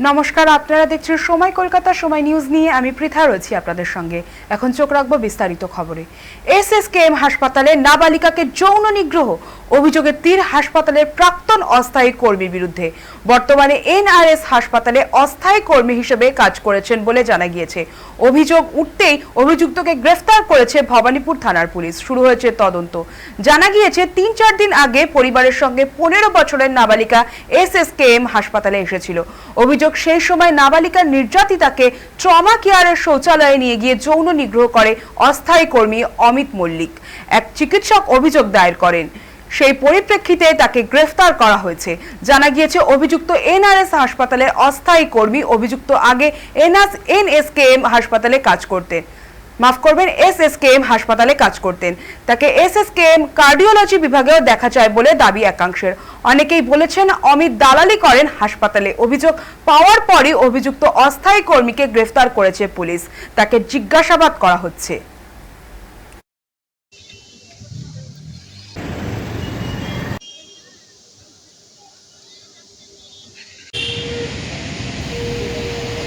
নমস্কার, আপনারা দেখছেন সময় কলকাতা, সময় নিউজ নিয়ে। আমি পৃথা রয়েছি আপনাদের সঙ্গে। এখন চোখ রাখব বিস্তারিত খবরে। এস এস কে এম হাসপাতালে নাবালিকাকে যৌন নিগ্রহ অভিযোগে তীর হাসপাতালের প্রাক্তন অস্থায়ী কর্মীর বিরুদ্ধে। বর্তমানে এনআরএস হাসপাতালে অস্থায়ী কর্মী হিসেবে কাজ করেছেন বলে জানা গিয়েছে। অভিযোগ উঠতেই অভিযুক্তকে গ্রেফতার করেছে ভবানীপুর থানার পুলিশ। শুরু হয়েছে তদন্ত। জানা গিয়েছে তিন চার দিন আগে পরিবারের সঙ্গে পনেরো বছরের নাবালিকা এস এস কে এম হাসপাতালে এসেছিল। অভিযোগ সেই সময় নাবালিকার নির্যাতিতাকে ট্রমা কেয়ারের শৌচালয়ে নিয়ে গিয়ে যৌন নিগ্রহ করে অস্থায়ী কর্মী অমিত মল্লিক। এক চিকিৎসক অভিযোগ দায়ের করেন। সেই পরিপ্রেক্ষিতে তাকে গ্রেফতার করা হয়েছে। জানা গিয়েছে, অভিযুক্ত এনআরএস হাসপাতালের অস্থায়ী কর্মী অভিযুক্ত আগে এনআস এনএসকেএম হাসপাতালে কাজ করতেন। মাফ করবেন এস এসএসকেএম হাসপাতালে কাজ করতেন। তাকে এস এসএসকেএম কার্ডিওলজি বিভাগেও দেখা যায় বলে দাবি একাংশের। অনেকেই বলেছেন, অমিত দালালি করেন হাসপাতালে। অভিযোগ পাওয়ার পরই অভিযুক্ত অস্থায়ী কর্মীকে গ্রেফতার করেছে পুলিশ। তাকে জিজ্ঞাসাবাদ করা হচ্ছে।